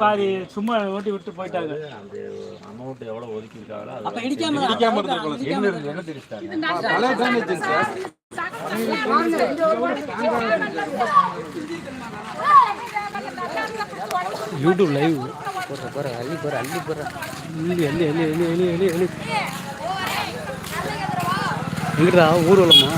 பாதி சும்மா ஓட்டி விட்டு போயிட்டாங்க. அமௌண்ட் எவ்வளவு ஒதுக்கி இருக்காங்களோ அப்ப இடிக்காம இடிக்காம யூடியூப் லைவ். போற போற அள்ளி போற அள்ளி போற எள்ளி எள்ளி எள்ளி எள்ளி எள்ளி எள்ளி எள்ளி எங்கடா ஊர்வலமா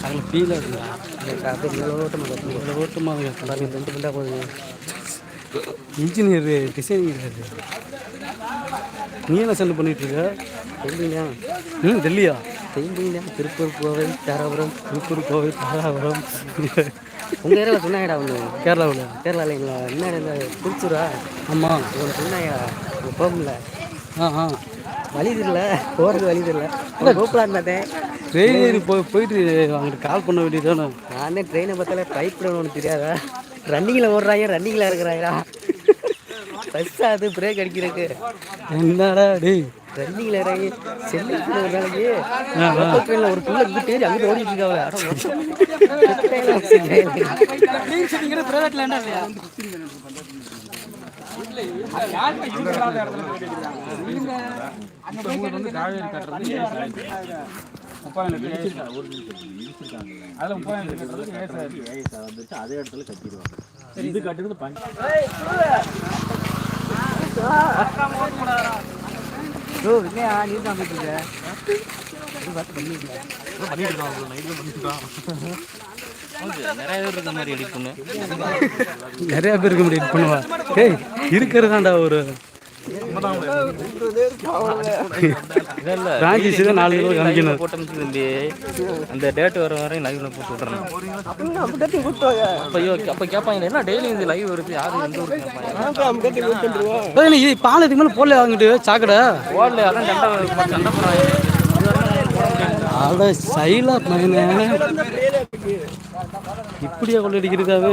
அதில் ஃபீலாக இருக்குங்களா அப்படியே நிலவோட்டமாக காட்டுங்க இவ்வளோ ஓட்டமாக பாருங்க ரெண்டு ரெண்டாக போகுது. இன்ஜினியர் டிசைனிங் நீ என்ன சென்ட் பண்ணிட்டு இருக்க? தெரியுங்க ம் டெல்லியா? தெரியுங்க திருப்பூர் கோவை தாராபுரம் திருப்பூர் கோவை தாராபுரம் உங்கள் ஏரியாவில் சொன்னாங்கடா ஒன்று கேரளாவில் கேரளாவில் எங்களை என்ன இந்த திருச்சூரா? ஆமாம் சொன்னாங்க இங்கே போகல ஆ ஆ. வழி தெரியல. போகிறது வழி தெரியல. உங்களை கூப்பிடலான்னு பார்த்தேன். ட்ரெயின் ஏறி போய் போயிட்டு அவங்ககிட்ட கால் பண்ண வேண்டியதானே நானே ட்ரெயினை பார்த்தாலே டைப் பண்ணணும்னு தெரியாதா? ரன்னிங்கில் ஓடுறாங்க ரன்னிங்கில் இருக்கிறாயா பஸ் அது பிரேக் அடிக்கிறதுக்கு. என்னடா டேய்? ரன்னிங்கில் இறங்கி நாளைக்கு லோக்கல் ட்ரெயினில் ஒரு புள்ள இங்கிட்டு ஏறி அங்கிட்டு ஓடிட்டு இருக்காங்க அட மொத்தம் பிரைவேட் லேண்டா இல்லையா அதில் முப்பதாயிரம் ஏஎஸ்ஆ வந்துட்டு அதே இடத்துல கட்டிடுவாங்க இது கட்டுறது பஞ்ச ப்ரோ இல்லையா? நீ தான் நிறைய பேர் இருக்க மாதிரி எடிட் பண்ணுவா. ஏய் இருக்கிறதாண்டா ஒரு பிரான்சிஸ் தான் நாலு கிலோ காமிக்கணும் போட்டோம் தம்பி அந்த டேட் வர வரையும் லைவ்ல போட்டு விட்றேன் ஐயோ கேட்பாங்க என்ன டெய்லி இந்த லைவ் வருது யாரு எந்த ஊருக்கு பால் இதுக்கு மேலே போடல வாங்கிட்டு சாக்கடை ஓடல அதான் சண்டை சண்டை போடுறாங்க அட சைலா பையனே. இப்படியா கொள்ளடிக்கிறதாவே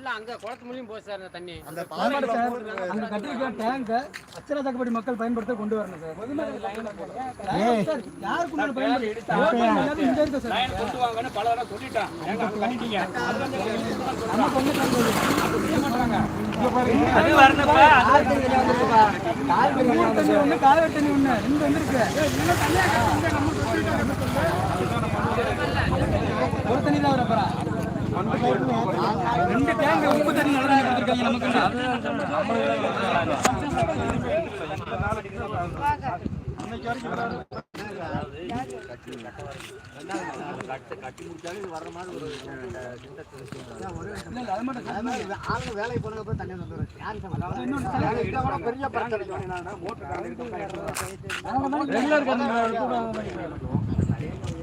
உள்ள அங்க குளத்து மூலியம் சார் இந்த தண்ணி. அந்த அங்க கட்டிருக்க டேங்க அச்சராஜாக்கப்படி மக்கள் பயன்படுத்த கொண்டு வரணும் சார். சார், யாருக்கு முன்னாடி பயன்படுத்த இங்க இருக்கு சார். கொண்டு வாங்கன்னு பல தடவை சொல்லிட்டேன். கட்டிட்டீங்க? அது வரணுப்பா ஊர் தண்ணி ஒண்ணு கால்வாய் தண்ணி ஒண்ணு ரெண்டு வந்திருக்கு ஒரு தண்ணி தான் வரப்போறா ரெண்டு டேங்க் உப்பு தண்ணி நல்லா கொடுத்துருக்காங்க நமக்கு ரெகுலர்